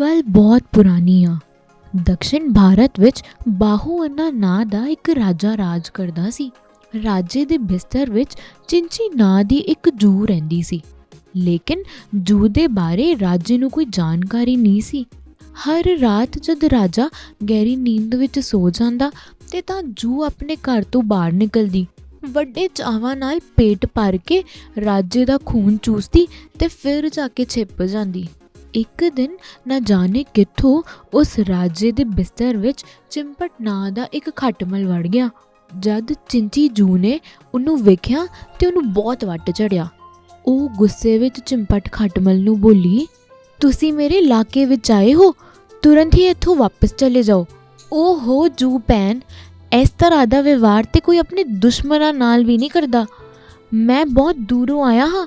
ਗੱਲ ਬਹੁਤ ਪੁਰਾਣੀ ਆ। ਦਕਸ਼ਿਣ ਭਾਰਤ ਵਿੱਚ ਬਾਹੂਅਨਾ ਨਾਂ ਦਾ ਇੱਕ ਰਾਜਾ ਰਾਜ ਕਰਦਾ ਸੀ। ਰਾਜੇ ਦੇ ਬਿਸਤਰ ਵਿੱਚ ਚਿੰਚੀ ਨਾਂ ਦੀ ਇੱਕ ਜੂ ਰਹਿੰਦੀ ਸੀ। ਲੇਕਿਨ ਜੂ ਦੇ ਬਾਰੇ ਰਾਜੇ ਨੂੰ ਕੋਈ ਜਾਣਕਾਰੀ ਨਹੀਂ ਸੀ। ਹਰ ਰਾਤ ਜਦ ਰਾਜਾ ਗਹਿਰੀ ਨੀਂਦ ਵਿੱਚ ਸੋ ਜਾਂਦਾ ਤੇ ਤਾਂ ਜੂ ਆਪਣੇ ਘਰ ਤੋਂ ਬਾਹਰ ਨਿਕਲਦੀ। ਵੱਡੇ ਚਾਵਾਂ ਨਾਲ ਪੇਟ ਭਰ ਕੇ ਰਾਜੇ ਦਾ ਖੂਨ ਚੂਸਦੀ ਤੇ ਫਿਰ ਜਾ ਕੇ ਛਿਪ ਜਾਂਦੀ। ਇੱਕ ਦਿਨ ਨਾ ਜਾਣੇ ਕਿੱਥੋਂ ਉਸ ਰਾਜੇ ਦੇ ਬਿਸਤਰ ਵਿੱਚ ਚਿੰਪਟ ਨਾਂ ਦਾ ਇੱਕ ਖਟਮਲ ਵੜ ਗਿਆ। ਜਦ ਚਿੰਚੀ ਜੂ ਨੇ ਉਹਨੂੰ ਵੇਖਿਆ ਤੇ ਉਹਨੂੰ ਬਹੁਤ ਵੱਟ ਚੜਿਆ। ਉਹ ਗੁੱਸੇ ਵਿੱਚ ਚਿੰਪਟ ਖਟਮਲ ਨੂੰ ਬੋਲੀ, ਤੁਸੀਂ ਮੇਰੇ ਇਲਾਕੇ ਵਿੱਚ ਆਏ ਹੋ? ਤੁਰੰਤ ਹੀ ਇੱਥੋਂ ਵਾਪਸ ਚਲੇ ਜਾਓ। ਓਹੋ ਜੂ ਪੈਨ ਇਸ ਤਰ੍ਹਾਂ ਦਾ ਵਿਵਹਾਰ ਤੇ ਕੋਈ ਆਪਣੇ ਦੁਸ਼ਮਣਾਂ ਨਾਲ ਵੀ ਨਹੀਂ ਕਰਦਾ। ਮੈਂ ਬਹੁਤ ਦੂਰੋਂ ਆਇਆ ਹਾਂ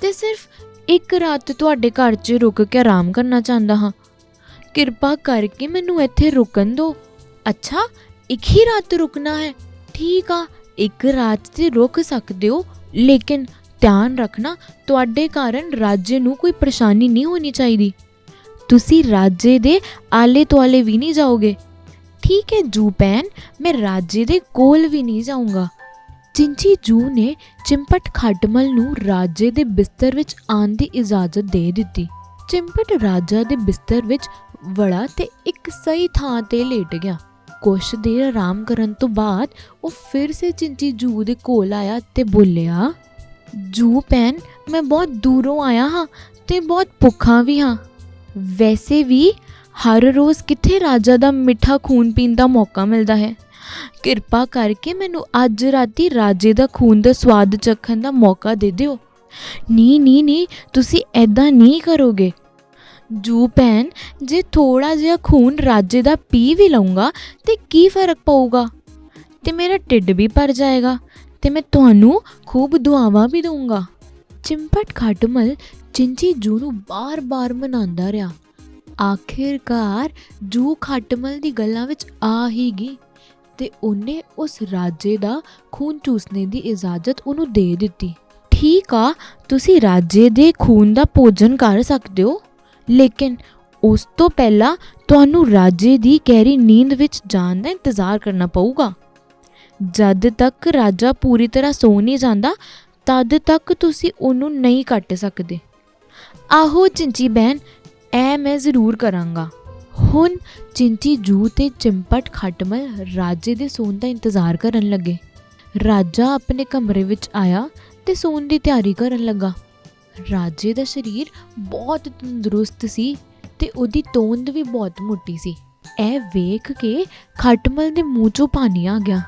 ਤੇ ਸਿਰਫ ਇੱਕ ਰਾਤ ਤੁਹਾਡੇ ਘਰ 'ਚ ਰੁਕ ਕੇ ਆਰਾਮ ਕਰਨਾ ਚਾਹੁੰਦਾ ਹਾਂ। ਕਿਰਪਾ ਕਰਕੇ ਮੈਨੂੰ ਇੱਥੇ ਰੁਕਣ ਦਿਓ। ਅੱਛਾ, ਇੱਕ ਹੀ ਰਾਤ ਰੁਕਣਾ ਹੈ। ਠੀਕ ਆ, ਇੱਕ ਰਾਤ ਤੇ ਰੁਕ ਸਕਦੇ ਹੋ, ਲੇਕਿਨ ਧਿਆਨ ਰੱਖਣਾ, ਤੁਹਾਡੇ ਕਾਰਨ ਰਾਜੇ ਨੂੰ ਕੋਈ ਪਰੇਸ਼ਾਨੀ ਨਹੀਂ ਹੋਣੀ ਚਾਹੀਦੀ। ਤੁਸੀਂ ਰਾਜੇ ਦੇ ਆਲੇ ਦੁਆਲੇ ਵੀ ਨਹੀਂ ਜਾਓਗੇ। ਠੀਕ ਹੈ ਜੂ ਪੈਨ ਮੈਂ ਰਾਜੇ ਦੇ ਕੋਲ ਵੀ ਨਹੀਂ ਜਾਊਂਗਾ। ਚਿੰਚੀ ਜੂ ਨੇ ਚਿੰਪਟ ਖੱਟਮਲ ਨੂੰ ਰਾਜੇ ਦੇ ਬਿਸਤਰ ਵਿੱਚ ਆਉਣ ਦੀ ਇਜਾਜ਼ਤ ਦੇ ਦਿੱਤੀ। ਚਿੰਪਟ ਰਾਜਾ ਦੇ ਬਿਸਤਰ ਵਿੱਚ ਵੜਾ ਤੇ ਇੱਕ ਸਹੀ ਥਾਂ ਤੇ ਲੇਟ ਗਿਆ। ਕੁਛ ਦੇਰ ਆਰਾਮ ਕਰਨ ਤੋਂ ਬਾਅਦ ਉਹ ਫਿਰ ਸੇ ਚਿੰਚੀ ਜੂ ਦੇ ਕੋਲ ਆਇਆ ਤੇ ਬੋਲਿਆ, ਜੂ ਪੈਨ ਮੈਂ ਬਹੁਤ ਦੂਰੋਂ ਆਇਆ ਹਾਂ ਤੇ ਬਹੁਤ ਭੁੱਖਾ ਵੀ ਹਾਂ। ਵੈਸੇ ਵੀ ਹਰ ਰੋਜ਼ ਕਿੱਥੇ ਰਾਜਾ ਦਾ ਮਿੱਠਾ ਖੂਨ ਪੀਣ ਦਾ ਮੌਕਾ ਮਿਲਦਾ ਹੈ? ਕਿਰਪਾ ਕਰਕੇ ਮੈਨੂੰ ਅੱਜ ਰਾਤੀ ਰਾਜੇ ਦਾ ਖੂਨ ਦਾ ਸਵਾਦ ਚੱਖਣ ਦਾ ਮੌਕਾ ਦੇ ਦਿਓ। ਨਹੀਂ ਨਹੀਂ ਨਹੀਂ ਤੁਸੀਂ ਐਦਾਂ ਨਹੀਂ ਕਰੋਗੇ। ਜੂ ਭੈਣ, ਜੇ ਥੋੜਾ ਜਿਹਾ ਖੂਨ ਰਾਜੇ ਦਾ ਪੀ ਵੀ ਲਵਾਂਗਾ ਤੇ ਕੀ ਫ਼ਰਕ ਪਊਗਾ? ਤੇ ਮੇਰਾ ਢਿੱਡ ਵੀ ਭਰ ਜਾਏਗਾ, ਤੇ ਮੈਂ ਤੁਹਾਨੂੰ ਖੂਬ ਦੁਆਵਾਂ ਵੀ ਦਊਂਗਾ। ਚਿੰਪਟ ਖਟਮਲ ਚਿੰਚੀ ਜੂ ਨੂੰ ਬਾਰ-ਬਾਰ ਮਨਾਉਂਦਾ ਰਿਹਾ। ਆਖਿਰਕਾਰ ਜੂ ਖਟਮਲ ਦੀ ਗੱਲਾਂ ਵਿੱਚ ਆ ਹੀ ਗਈ। ਤੇ ਉਹਨੇ ਉਸ ਰਾਜੇ ਦਾ ਖੂਨ ਚੂਸਣੇ ਦੀ ਇਜਾਜ਼ਤ ਉਹਨੂੰ ਦੇ ਦਿੱਤੀ। ਠੀਕ ਆ, ਤੁਸੀਂ ਰਾਜੇ ਦੇ ਖੂਨ ਦਾ ਭੋਜਨ ਕਰ ਸਕਦੇ ਹੋ, ਲੇਕਿਨ ਉਸ ਤੋਂ ਪਹਿਲਾਂ ਤੁਹਾਨੂੰ ਰਾਜੇ ਦੀ ਗਹਿਰੀ ਨੀਂਦ ਵਿੱਚ ਜਾਣ ਦਾ ਇੰਤਜ਼ਾਰ ਕਰਨਾ ਪਊਗਾ। ਜਦ ਤੱਕ ਰਾਜਾ ਪੂਰੀ ਤਰ੍ਹਾਂ ਸੌ ਨਹੀਂ ਜਾਂਦਾ, ਤਦ ਤੱਕ ਤੁਸੀਂ ਉਹਨੂੰ ਨਹੀਂ ਕੱਟ ਸਕਦੇ। ਆਹੋ ਚਿੰਚੀ ਬਹਿਨ ਐ ਮੈਂ ਜ਼ਰੂਰ ਕਰਾਂਗਾ। ਹੁਣ ਚਿੰਚੀ ਜੂ ਤੇ ਚਿੰਪਟ ਖਟਮਲ ਰਾਜੇ ਦੇ ਸੌਣ ਦਾ ਇੰਤਜ਼ਾਰ ਕਰਨ ਲੱਗੇ। ਰਾਜਾ ਆਪਣੇ ਕਮਰੇ ਵਿੱਚ ਆਇਆ ਤੇ ਸੌਣ ਦੀ ਤਿਆਰੀ ਕਰਨ ਲੱਗਾ। ਰਾਜੇ ਦਾ ਸਰੀਰ ਬਹੁਤ ਤੰਦਰੁਸਤ ਸੀ ਤੇ ਉਹਦੀ ਤੋਂਦ ਵੀ ਬਹੁਤ ਮੋਟੀ ਸੀ। ਇਹ ਵੇਖ ਕੇ ਖਟਮਲ ਦੇ ਮੂੰਹ 'ਚੋਂ ਪਾਣੀ ਆ ਗਿਆ।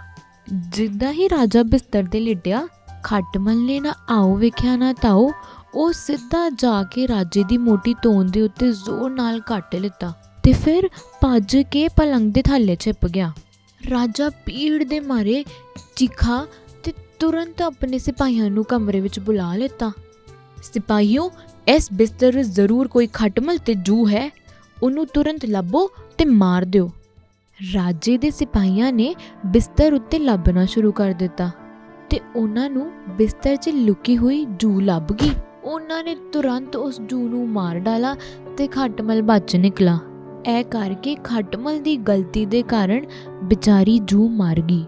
ਜਿੱਦਾਂ ਹੀ ਰਾਜਾ ਬਿਸਤਰ ਤੇ ਲਿਟਿਆ, ਖਟਮਲ ਨੇ ਨਾ ਆਓ ਵੇਖਿਆ ਨਾ ਤਾਓ, ਉਹ ਸਿੱਧਾ ਜਾ ਕੇ ਰਾਜੇ ਦੀ ਮੋਟੀ ਤੋਂਦ ਦੇ ਉੱਤੇ ਜ਼ੋਰ ਨਾਲ ਕੱਟ ਲਿੱਤਾ। ਤੇ ਫਿਰ ਭੱਜ ਕੇ ਪਲੰਗ ਦੇ ਥੱਲੇ ਛਿਪ ਗਿਆ। ਰਾਜਾ ਪੀੜ ਦੇ ਮਾਰੇ ਚੀਖਾ ਤੇ ਤੁਰੰਤ ਆਪਣੇ ਸਿਪਾਹੀਆਂ ਨੂੰ ਕਮਰੇ ਵਿੱਚ ਬੁਲਾ ਲਿੱਤਾ। ਸਿਪਾਹੀਓ, ਇਸ ਬਿਸਤਰ ਵਿੱਚ ਜ਼ਰੂਰ ਕੋਈ ਖਟਮਲ ਤੇ ਜੂ ਹੈ। ਉਹਨੂੰ ਤੁਰੰਤ ਲੱਭੋ ਤੇ ਮਾਰ ਦਿਓ। ਰਾਜੇ ਦੇ ਸਿਪਾਹੀਆਂ ਨੇ ਬਿਸਤਰ ਉੱਤੇ ਲੱਭਣਾ ਸ਼ੁਰੂ ਕਰ ਦਿੱਤਾ ਤੇ ਉਹਨਾਂ ਨੂੰ ਬਿਸਤਰ 'ਚ ਲੁਕੀ ਹੋਈ ਜੂ ਲੱਭ ਗਈ। ਉਹਨਾਂ ਨੇ ਤੁਰੰਤ ਉਸ ਜੂ ਨੂੰ ਮਾਰ ਡਾਲਾ ਤੇ ਖਟਮਲ ਬਚ ਨਿਕਲਾ। ਇਹ ਕਰਕੇ ਖਟਮਲ ਦੀ ਗਲਤੀ ਦੇ ਕਾਰਨ ਵਿਚਾਰੀ ਜੂ ਮਰ ਗਈ।